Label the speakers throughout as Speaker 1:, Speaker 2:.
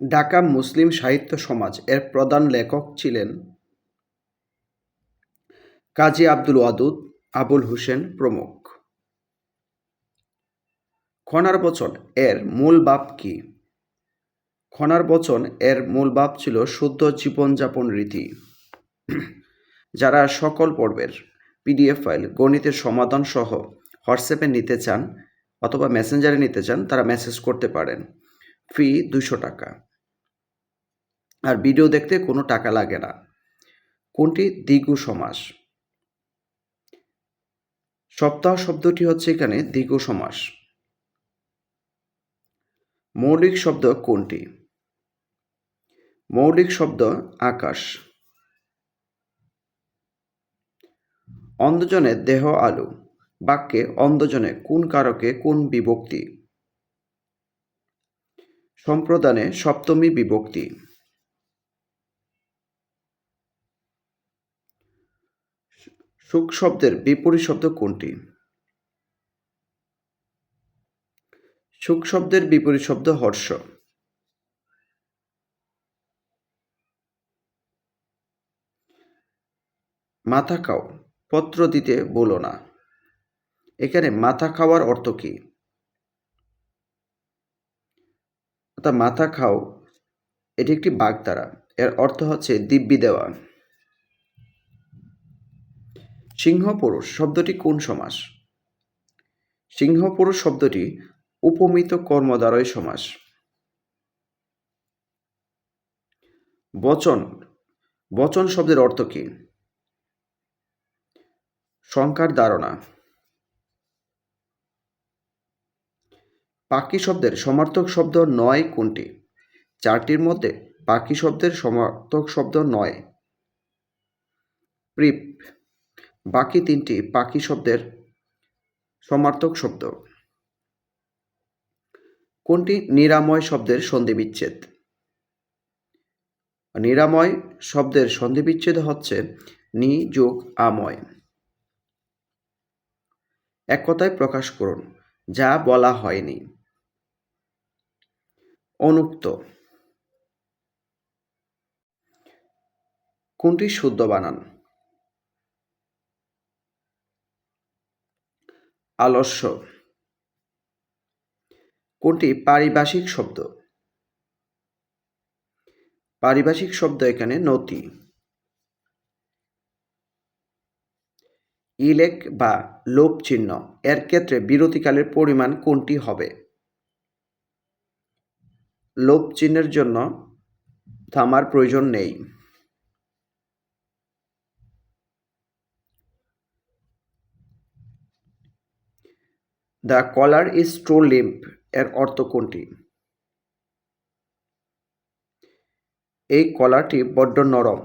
Speaker 1: ঢাকা মুসলিম সাহিত্য সমাজ এর প্রধান লেখক ছিলেন কাজী আব্দুল ওয়াদুদ আবুল হোসেন প্রমুখ। খনার বচন এর মূল ভাব কি? খনার বচন এর মূল ভাব ছিল শুদ্ধ জীবনযাপন রীতি। যারা সকল পর্বের পিডিএফ ফাইল গণিতের সমাধান সহ হোয়াটসঅ্যাপে নিতে চান অথবা মেসেঞ্জারে নিতে চান, তারা মেসেজ করতে পারেন। ফি দুশো টাকা। আর ভিডিও দেখতে কোনো টাকা লাগে না। কোনটি? দ্বিগু সমাস। সপ্তাহ শব্দটি হচ্ছে এখানে দ্বিগু সমাস। মৌলিক শব্দ কোনটি? মৌলিক শব্দ আকাশ। অন্ধজনে দেহ আলু। বাক্যে অন্ধজনে কোন কারকে কোন বিভক্তি? সম্প্রদানে সপ্তমী বিভক্তি। সুখ শব্দের বিপরীত শব্দ কোনটি? সুখ শব্দের বিপরীত শব্দ হর্ষ। মাথা খাও, পত্র দিতে বলো না। এখানে মাথা খাওয়ার অর্থ কি? অর্থাৎ মাথা খাও। এটি একটি বাগধারা এর অর্থ হচ্ছে দিব্যি দেওয়া সিংহ পুরুষ শব্দটি কোন সমাস? সিংহ পুরুষ শব্দটি উপমিত কর্মদ্বারয় সমাস। বচন। বচন শব্দের অর্থ কি? সংখ্যার ধারণা। পাখি শব্দের সমার্থক শব্দ নয় কোনটি? চারটির মধ্যে পাখি শব্দের সমার্থক শব্দ নয়। প্রিপ, বাকি তিনটি পাখি শব্দের সমার্থক শব্দ। কোনটি নিরাময় শব্দের সন্ধিবিচ্ছেদ? নিরাময় শব্দের সন্ধিবিচ্ছেদ হচ্ছে নি যোগ আময়। এক কথায় প্রকাশ করুন, যা বলা হয়নি। অনুক্ত। কোনটি শুদ্ধ বানান? আলস্য। কোনটি পারিভাষিক শব্দ? পারিভাষিক শব্দ এখানে নতি ইলেক বা লোপ চিহ্ন। এর ক্ষেত্রে বিরতিকালের পরিমাণ কোনটি হবে? লোপ চিহ্নের জন্য থামার প্রয়োজন নেই। The collar is true limp এর অর্থ কোনটি? এই কলারটি বড্ড নরম।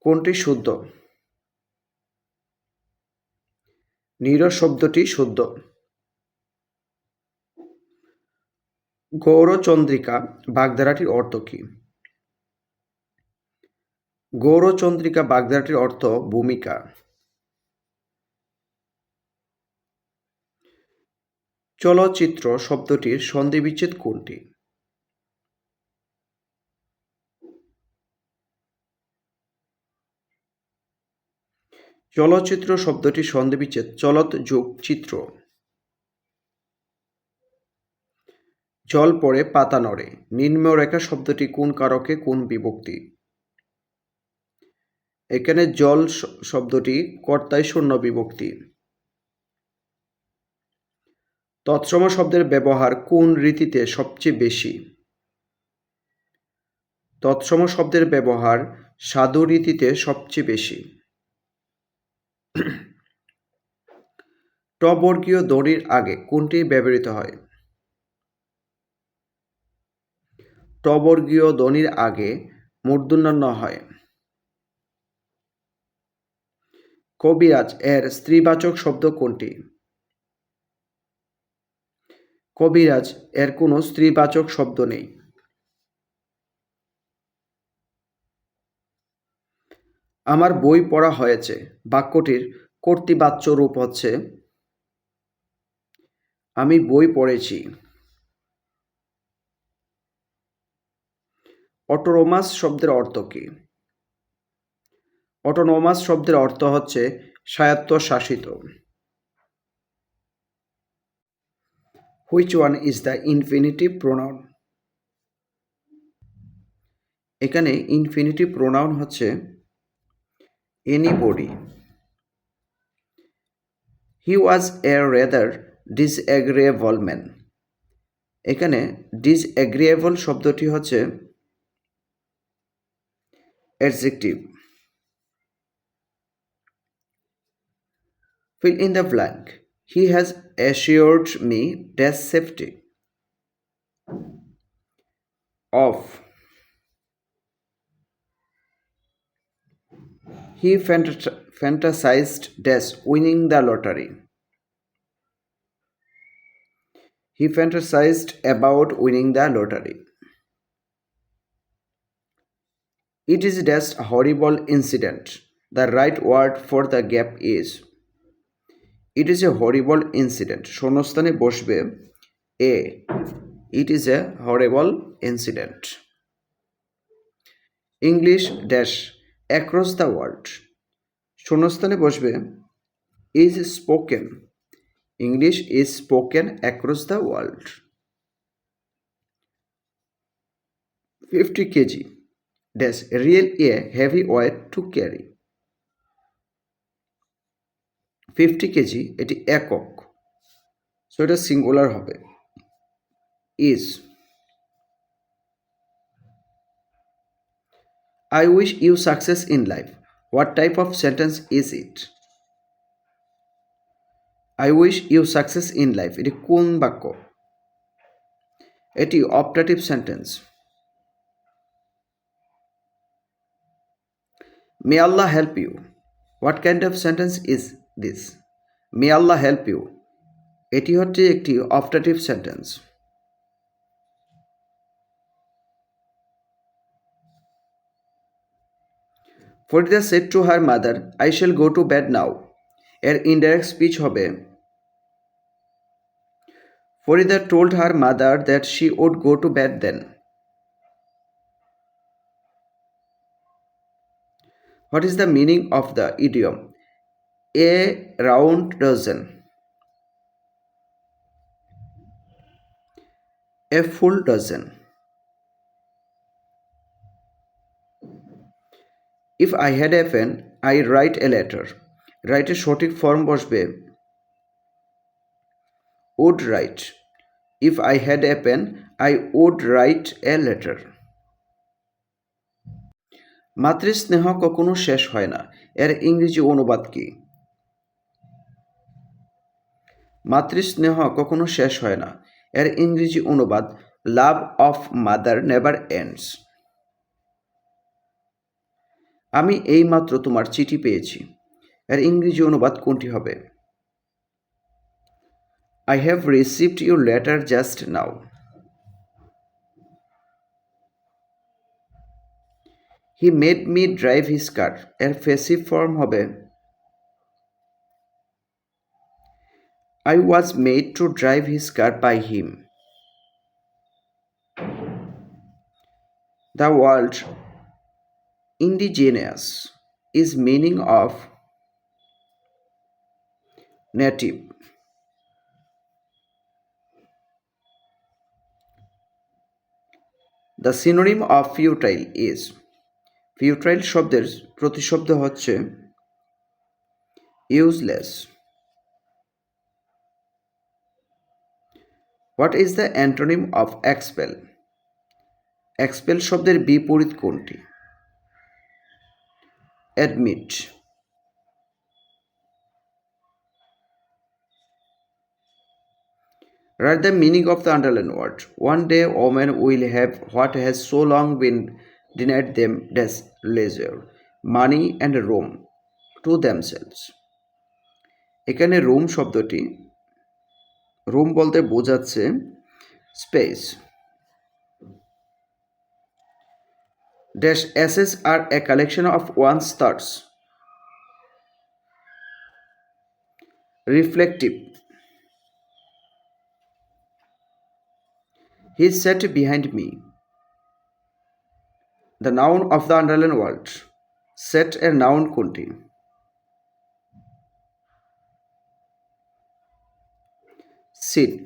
Speaker 1: কোনটি শুদ্ধ? নির শব্দটি শুদ্ধ। গৌরচন্দ্রিকা, বাগধারাটির অর্থ কি? গৌরচন্দ্রিকা, বাগধারাটির অর্থ ভূমিকা। চলচ্চিত্র শব্দটির সন্ধিবিচ্ছেদ কোনটি? চলচ্চিত্র শব্দটির সন্ধিবিচ্ছেদ চলত যোগ চিত্র। জল পড়ে, পাতা নড়ে। নিম্নরেখা শব্দটি কোন কারকে, কোন বিভক্তি? এখানে জল শব্দটি কর্তায় শূন্য বিভক্তি। তৎসম শব্দের ব্যবহার কোন রীতিতে সবচেয়ে বেশি? তৎসম শব্দের ব্যবহার সাধু রীতিতে সবচেয়ে বেশি। টবর্গীয় দড়ির আগে কোনটি ব্যবহৃত হয়? টবর্গীয় ধ্বনির আগে মূর্ধন্য হয়। কবিরাজ এর স্ত্রীবাচক শব্দ কোনটি? কবিরাজ এর কোনো স্ত্রীবাচক শব্দ নেই। আমার বই পড়া হয়েছে। বাক্যটির কর্তৃবাচ্য রূপ হচ্ছে, আমি বই পড়েছি। অটোনোমাস শব্দের অর্থ কী? অটোনোমাস শব্দের অর্থ হচ্ছে স্বায়ত্তশাসিত। Which one is the infinitive pronoun এখানে ইনফিনিটিভ প্রোনাউন হচ্ছে anybody he was a rather disagreeable man এখানে ডিসএগ্রিয়েবল শব্দটি হচ্ছে adjective. Fill in the blank. He has assured me desk safety of. He fantasized desk winning the lottery. He fantasized about winning the lottery. It is dash horrible incident. The right word for the gap is it is a horrible incident শূন্যস্থানে বসবে a it is a horrible incident English dash across the world শূন্যস্থানে বসবে is spoken English is spoken across the world fifty KG dash real a heavy weight to carry fifty KG এটি একক। So এটা singular হবে। Is I wish you success in life what type of sentence is it I wish you success in life এটি কোন বাক্য? এটি optative sentence may Allah help you what kind of sentence is this may Allah help you এটি হচ্ছে একটি optative sentence Farida said to her mother I shall go to bed now এর indirect speech হবে Farida told her mother that she would go to bed then Is the meaning of the idiom? A round dozen. A full dozen. If I had a pen, I write a letter. Write a সঠিক form বসবে would write. If I had a pen, I would write a letter. মাতৃস্নেহ কখনো শেষ হয় না। এর ইংরেজি অনুবাদ কি? মাতৃস্নেহ কখনো শেষ হয় না। এর ইংরেজি অনুবাদ love of mother never ends আমি এইমাত্র তোমার চিঠি পেয়েছি। এর ইংরেজি অনুবাদ কোনটি হবে? I have received your letter just now he made me drive his car এর ফেসিভ ফর্ম হবে। I was made to drive his car by him the world indigenous is meaning of native the synonym of futile is futile শব্দের প্রতিশব্দ হচ্ছে useless what is the antonym of expel expel শব্দের বিপরীত কোনটি admit Write the meaning of the underlined word. One day, women will have what has so long been denied them as leisure, money, and room to themselves. এখানে room শব্দটি room বলতে বোঝাচ্ছে space dash essays are a collection of one's thoughts reflective he sat behind me the noun of the underline world sat এর noun কোনটি seat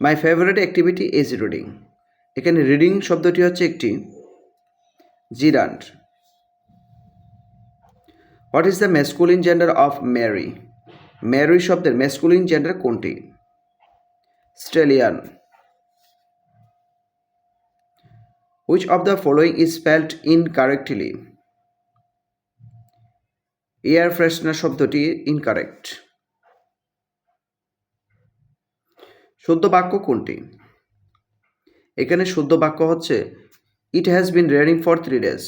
Speaker 1: my favourite activity is reading এখানে reading শব্দটি হচ্ছে একটি gerund what is the masculine gender of mare mare শব্দের masculine gender কোনটি? Stallion which of the following is spelled incorrectly air freshener শব্দটি incorrect শুদ্ধ বাক্য কোনটি? এখানে শুদ্ধ বাক্য হচ্ছে it has been raining for three days